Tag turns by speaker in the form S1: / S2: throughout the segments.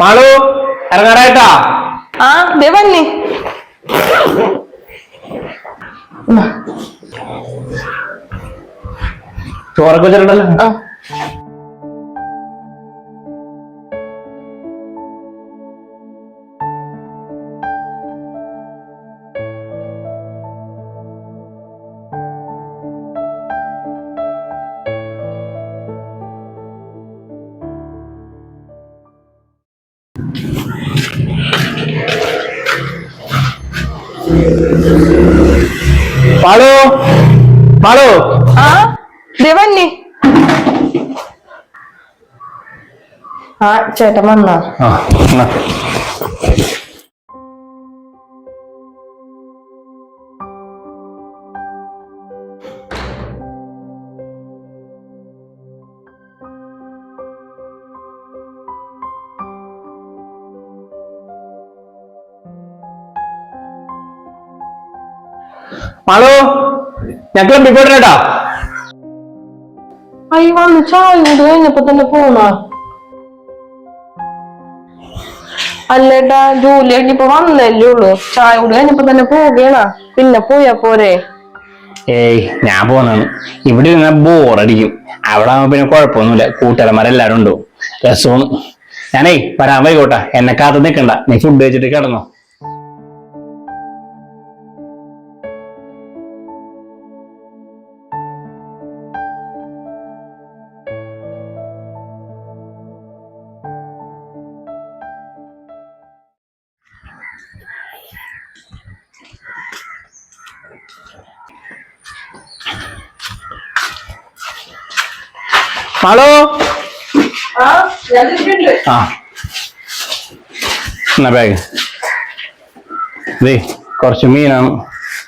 S1: മാളു ഇറങ്ങാറായിട്ടാ
S2: ആ ദേ വന്നി.
S1: ചോറൊക്കെ വെച്ചിട്ടുണ്ടല്ലോ.
S2: ആ
S1: മാളു മാളു
S2: ആ ദിവന്നി ആ ചേട്ടൻ വന്നോ.
S1: മാളു ഞങ്ങൾ
S2: അയ്യ വന്ന് ചായ കൊണ്ട് കഴിഞ്ഞപ്പോ തന്നെ പോണോ? അല്ലേട്ടാ ജോലി കഴിഞ്ഞപ്പോ വന്നല്ലേ ഉള്ളു. ചായ കൂടി കഴിഞ്ഞപ്പോ തന്നെ പോവുകയാണ പിന്നെ പോയാ പോരെ.
S1: ഏയ് ഞാൻ പോന്നാണ്. ഇവിടെ ഇരുന്ന ബോറടിക്കും. അവിടെ ആവുമ്പോ പിന്നെ കുഴപ്പമൊന്നുമില്ല. കൂട്ടുകാരന്മാരെല്ലാരും ഉണ്ടോ? രസമാണ്. ഞാനേ വരാൻ വൈകോട്ടെ. എന്നെ കാത്ത് നിൽക്കണ്ട നീ ഫുഡ് കഴിച്ചിട്ട് കിടന്നോ. മാളോ ആ എന്നാ ബാഗ് ഇതേ കുറച്ച് മീനാണ്.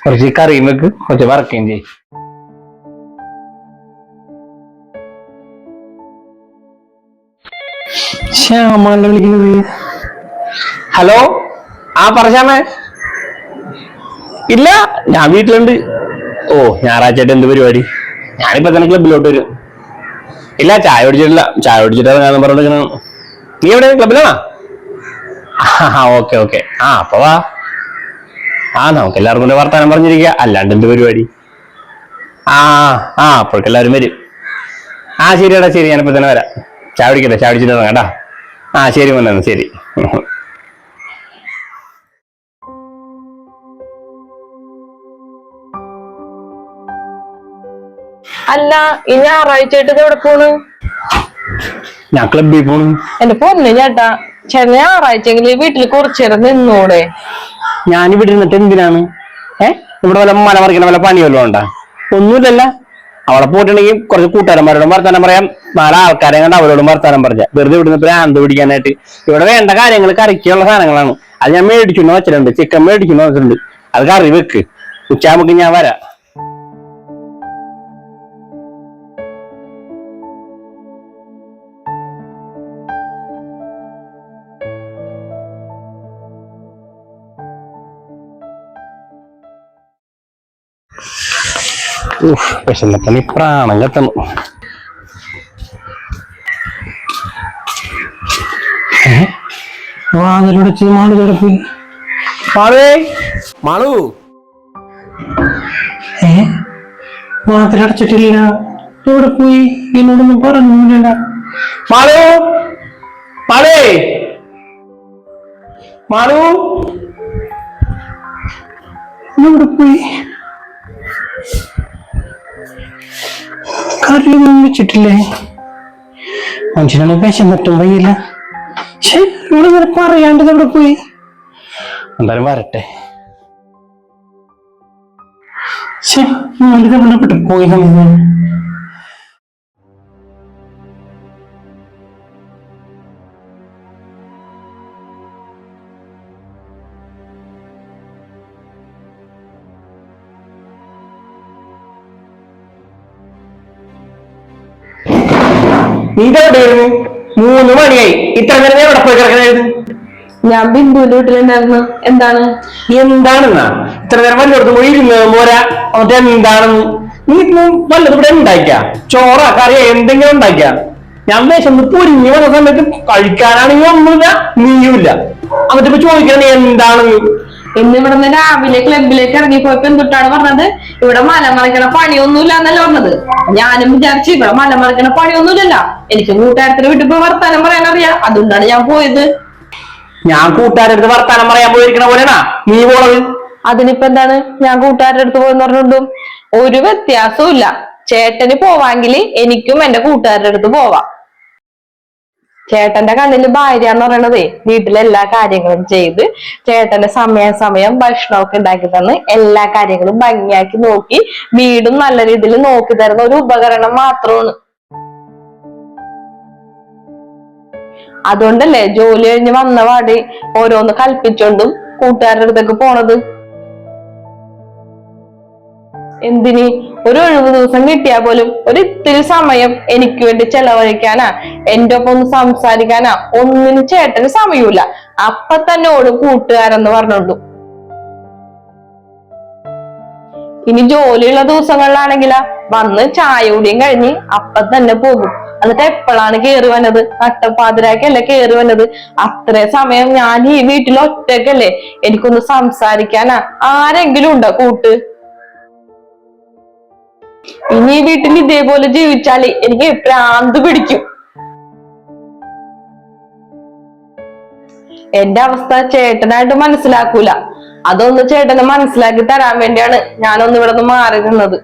S1: കുറച്ച് കറിയും വെക്ക്. കുറച്ച് വറക്കുകയും ചെയ്യും. ശ്യാമല്ലേ വിളിക്കുന്നത്. ഹലോ ആ പറഞ്ഞാമേ ഇല്ല ഞാൻ വീട്ടിലുണ്ട്. ഓ ഞായറാഴ്ചയായിട്ട് എന്ത് പരിപാടി? ഞാനിപ്പോ തന്നെ ക്ലബിലോട്ട് വരും. ഇല്ല ചായ കുടിച്ചിട്ടില്ല. ചായ കുടിച്ചിട്ട് പറഞ്ഞിരിക്കണം നീ എവിടെ? ക്ലബിലാണോ ഓക്കെ ഓക്കെ. ആ അപ്പൊ വാ. ആ നമുക്ക് എല്ലാവർക്കും കൂടെ വർത്താനം പറഞ്ഞിരിക്കുക അല്ലാണ്ട് എന്ത് പരിപാടി? ആ ആ അപ്പോഴേക്ക് എല്ലാവരും വരും. ആ ശരിയാടാ ശരി. ഞാനിപ്പോ തന്നെ വരാം. ചായ കുടിക്കട്ടെ? ചായ കുടിച്ചിട്ട് കേട്ടാ? ആ ശരി മോനെ ശരി.
S2: അല്ല ഈ ഞായറാഴ്ച ആയിട്ട് എവിടെ പോണ്?
S1: ഞാൻ ക്ലബിൽ പോണു.
S2: എന്റെ പൊന്നു ചേട്ടാ ചേട്ടൻ ഞായറാഴ്ചയെങ്കിൽ വീട്ടിൽ കുറച്ചു നേരം ഞാൻ
S1: ഇവിടെ ഇരുന്നിട്ട് എന്തിനാണ്? ഏ? ഇവിടെ വല്ല മല മറിക്കണ വല്ല പണി വല്ലതും ഉണ്ടാ? ഒന്നുമില്ലല്ല. അവിടെ പോയിട്ടുണ്ടെങ്കിൽ കുറച്ച് കൂട്ടുകാരന്മാരോടും വർത്താനം പറയാം. നാല് ആൾക്കാരെ കണ്ട് അവരോടും വർത്താനം പറഞ്ഞ. വെറുതെ ഇവിടുന്ന് ഭ്രാന്ത് പിടിക്കാനായിട്ട്. ഇവിടെ വേണ്ട കാര്യങ്ങൾ കറിക്കുള്ള സാധനങ്ങളാണ്. അത് ഞാൻ മേടിച്ചു വെച്ചിട്ടുണ്ട്. ചിക്കൻ മേടിച്ചു വെച്ചിട്ടുണ്ട്. അത് കറി വെക്ക്. ഉച്ചാകുമ്പോ ഞാൻ വരാം. വിശന്നപ്പനി പ്രാണം കത്തണം വാതിലടച്ച് മാളു കിടപ്പി മാളേ. മാളു. ഏ? വാതിലടച്ചിട്ടില്ല ഇവിടെ പോയി? എന്നോടൊന്നും പറഞ്ഞില്ല മാളു. മാളേ. മാളു. ഇവിടെ പോയി? കറിയൊന്നും വെച്ചിട്ടില്ലേ? മനുഷ്യനാണ് വിശന്നിട്ടും വയ്യില്ല ഇവിടെ ഇങ്ങനെ പറയാണ്ട് ഇവിടെ പോയി? എന്തായാലും വരട്ടെ. ശരി ഇവിടെ പോയി. നമ്മൾ നീ എവിടെയായിരുന്നു മൂന്ന് മണിയായി. ഇത്ര നേരം എവിടെ പോയി കിടക്കണായിരുന്നു?
S2: ഞാൻ ബിന്ദുവിന്റെ വീട്ടിലുണ്ടായിരുന്നു. എന്താണ്?
S1: എന്താണെന്നാ? ഇത്ര നേരം വല്ലയിടത്തും പോയി ഇരുന്ന് പോരാ എന്നിട്ട് എന്താണെന്ന് നീ ഇന്ന് വല്ലതും ഇവിടെ ഉണ്ടാക്കിയ? ചോറ കറിയ എന്തെങ്കിലും ഉണ്ടാക്കിയ? ഞാൻ വിശന്ന് പൊരിഞ്ഞു വന്ന സമയത്ത് കഴിക്കാനാണെങ്കിൽ ഒന്നുമില്ല നീയുമില്ല. എന്നിട്ട് ഇപ്പൊ ചോദിക്കണേ നീ എന്താണെന്ന്?
S2: ഇന്ന് ഇവിടുന്ന് രാവിലെ ക്ലബിലേക്ക് ഇറങ്ങിപ്പോയപ്പോ എന്തുട്ടാണ് പറഞ്ഞത്? ഇവിടെ മലമറിക്കണ പണിയൊന്നുമില്ല എന്നല്ല പറഞ്ഞത്. ഞാനും വിചാരിച്ചു ഇവിടെ മലമറിക്കണ പണിയൊന്നുമില്ലല്ല. എനിക്ക് കൂട്ടുകാരത്തിന് വീട്ടിൽ പോയി വർത്താനം പറയാൻ അറിയാം അതുകൊണ്ടാണ് ഞാൻ പോയത്.
S1: ഞാൻ കൂട്ടുകാരടുത്ത് വർത്താനം പറയാൻ പോയിരിക്കണ പോലെയാ നീ പോണത്?
S2: അതിനിപ്പോ എന്താണ്? ഞാൻ കൂട്ടുകാരുടെ അടുത്ത് പോയെന്ന് പറഞ്ഞിട്ടും ഒരു വ്യത്യാസവും ഇല്ല ചേട്ടന് പോവാങ്കിൽ എനിക്കും എന്റെ കൂട്ടുകാരുടെ അടുത്ത് പോവാം. ചേട്ടന്റെ കണ്ണിൽ ഭാര്യ എന്ന് പറയണതേ വീട്ടിലെ എല്ലാ കാര്യങ്ങളും ചെയ്ത് ചേട്ടന്റെ സമയാസമയം ഭക്ഷണമൊക്കെ ഉണ്ടാക്കി തന്ന് എല്ലാ കാര്യങ്ങളും ഭംഗിയാക്കി നോക്കി വീടും നല്ല രീതിയിൽ നോക്കി തരുന്ന ഒരു ഉപകരണം മാത്രമാണ്. അതുകൊണ്ടല്ലേ ജോലി കഴിഞ്ഞ് വന്ന പാടി ഓരോന്ന് കൽപ്പിച്ചോണ്ടും കൂട്ടുകാരുടെ അടുത്തേക്ക് പോണത്? എന്തിന്? ഒരു ഒഴിവ് ദിവസം കിട്ടിയാൽ പോലും ഒരു ഇത്തിരി സമയം എനിക്ക് വേണ്ടി ചെലവഴിക്കാനാ. എന്റെ ഒപ്പം ഒന്ന് സംസാരിക്കാനാ. ഒന്നിനും ചേട്ടന് സമയമില്ല. അപ്പൊ തന്നെ ഓടും കൂട്ടുകാരെന്ന് പറഞ്ഞോണ്ടു. ഇനി ജോലിയുള്ള ദിവസങ്ങളിലാണെങ്കിലാ. വന്ന് ചായ കുടിയും കഴിഞ്ഞ് അപ്പൊ തന്നെ പോകും. എന്നിട്ട് എപ്പോഴാണ് കേറി വന്നത്? നട്ടപ്പാതിരാക്കല്ലേ കേറി വന്നത്? അത്രേ സമയം ഞാൻ ഈ വീട്ടിൽ ഒറ്റക്കല്ലേ. എനിക്കൊന്ന് സംസാരിക്കാനാ. ആരെങ്കിലും ഉണ്ടോ കൂട്ട്? ഇനി വീട്ടിൽ ഇതേപോലെ ജീവിച്ചാൽ എനിക്ക് പ്രാന്ത് പിടിക്കും. എന്റെ അവസ്ഥ ചേട്ടനായിട്ട് മനസ്സിലാക്കൂല. അതൊന്ന് ചേട്ടനെ മനസ്സിലാക്കി തരാൻ വേണ്ടിയാണ് ഞാനൊന്ന് ഇവിടെ നിന്ന് മാറി നിന്നത്.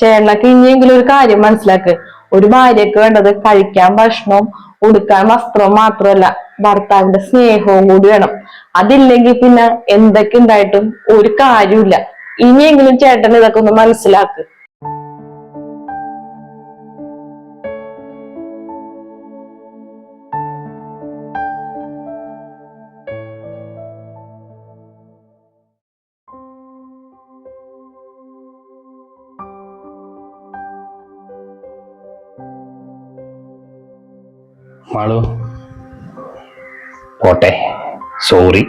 S2: ചേട്ടനൊക്കെ ഇനിയെങ്കിലും ഒരു കാര്യം മനസ്സിലാക്ക്. ഒരു ഭാര്യക്ക് വേണ്ടത് കഴിക്കാൻ ഭക്ഷണവും ഉടുക്കാൻ വസ്ത്രവും മാത്രമല്ല. ഭർത്താവിന്റെ സ്നേഹവും കൂടി വേണം. അതില്ലെങ്കിൽ പിന്നെ എന്തൊക്കെ ഉണ്ടായിട്ടും ഒരു കാര്യമില്ല ഇനിയെങ്കിലും ചേട്ടൻ ഇതൊക്കെ ഒന്ന് മനസ്സിലാക്ക്.
S1: മാളു. പോട്ടെ. സോറി.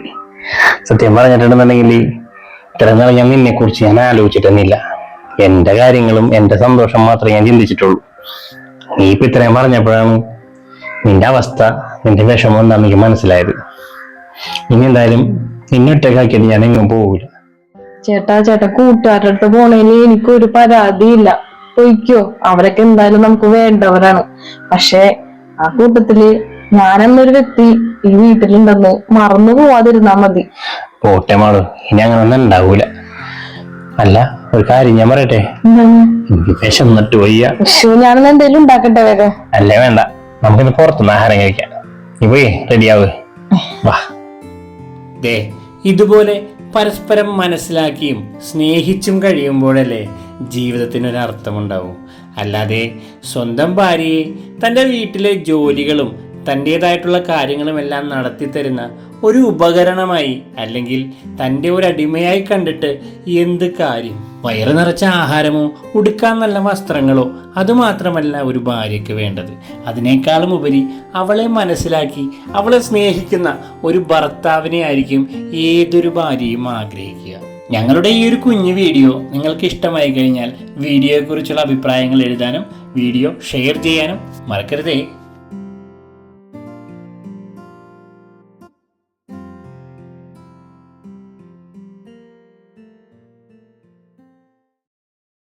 S1: സത്യം പറഞ്ഞിട്ടുണ്ടെന്നുണ്ടെങ്കിൽ നാൾ ഞാൻ നിന്നെ കുറിച്ച് ഞാൻ ആലോചിച്ചിട്ടൊന്നുമില്ല. എന്റെ കാര്യങ്ങളും എന്റെ സന്തോഷം മാത്രമേ ഞാൻ ചിന്തിച്ചിട്ടുള്ളൂ. നീ ഇപ്പൊ ഇത്രയും പറഞ്ഞപ്പോഴാണ് നിന്റെ അവസ്ഥ നിന്റെ വിഷമം എന്താണെന്ന് എനിക്ക് മനസ്സിലായത്. ഇനി എന്തായാലും നിന്നെ ഒറ്റക്കാക്കിയത് ഞാൻ എങ്ങും പോകില്ല
S2: ചേട്ടാ ചേട്ടാ കൂട്ടുകാരുടെ അടുത്ത് പോണേന് എനിക്കൊരു പരാതിയില്ല. പൊയ്ക്കോ അവരൊക്കെ എന്തായാലും നമുക്ക് വേണ്ടവരാണ്. പക്ഷെ ആ കൂട്ടത്തിൽ ഞാനെന്നൊരു വ്യക്തി ഈ വീട്ടിലുണ്ടെന്ന് മറന്നു പോവാതിരുന്നാ മതി.
S1: പോട്ടെ മാളു ഇനി അങ്ങനെ ഒന്നും ഉണ്ടാവൂല. അല്ല ഒരു കാര്യം ഞാൻ പറയട്ടെ? വിശന്നിട്ട് വയ്യ.
S2: ഞാനൊന്ന് ഞാനെന്ന് എന്തെങ്കിലും ഉണ്ടാക്കട്ടെ വേറെ
S1: അല്ലേ വേണ്ട. നമുക്കിന്ന് പുറത്തുനിന്ന് ആഹാരം കഴിക്കാം. നീ പോയി റെഡിയാവ് വാ.
S3: ദേ ഇതുപോലെ പരസ്പരം മനസ്സിലാക്കിയും സ്നേഹിച്ചും കഴിയുമ്പോഴല്ലേ ജീവിതത്തിനൊരർത്ഥമുണ്ടാവും. അല്ലാതെ സ്വന്തം ഭാര്യയെ തന്റെ വീട്ടിലെ ജോലികളും തന്റേതായിട്ടുള്ള കാര്യങ്ങളുമെല്ലാം നടത്തി തരുന്ന ഒരു ഉപകരണമായി അല്ലെങ്കിൽ തന്റെ ഒരു അടിമയായി കണ്ടിട്ട് എന്ത് കാര്യം? വയറ് നിറച്ച ആഹാരമോ ഉടുക്കാൻ നല്ല വസ്ത്രങ്ങളോ അതുമാത്രമല്ല ഒരു ഭാര്യയ്ക്ക് വേണ്ടത്. അതിനേക്കാളും ഉപരി അവളെ മനസ്സിലാക്കി അവളെ സ്നേഹിക്കുന്ന ഒരു ഭർത്താവിനെ ആയിരിക്കും ഏതൊരു ഭാര്യയും ആഗ്രഹിക്കുക. ഞങ്ങളുടെ ഈ ഒരു കുഞ്ഞു വീഡിയോ നിങ്ങൾക്ക് ഇഷ്ടമായി കഴിഞ്ഞാൽ വീഡിയോയെക്കുറിച്ചുള്ള അഭിപ്രായങ്ങൾ എഴുതാനും വീഡിയോ ഷെയർ ചെയ്യാനും മറക്കരുതേ.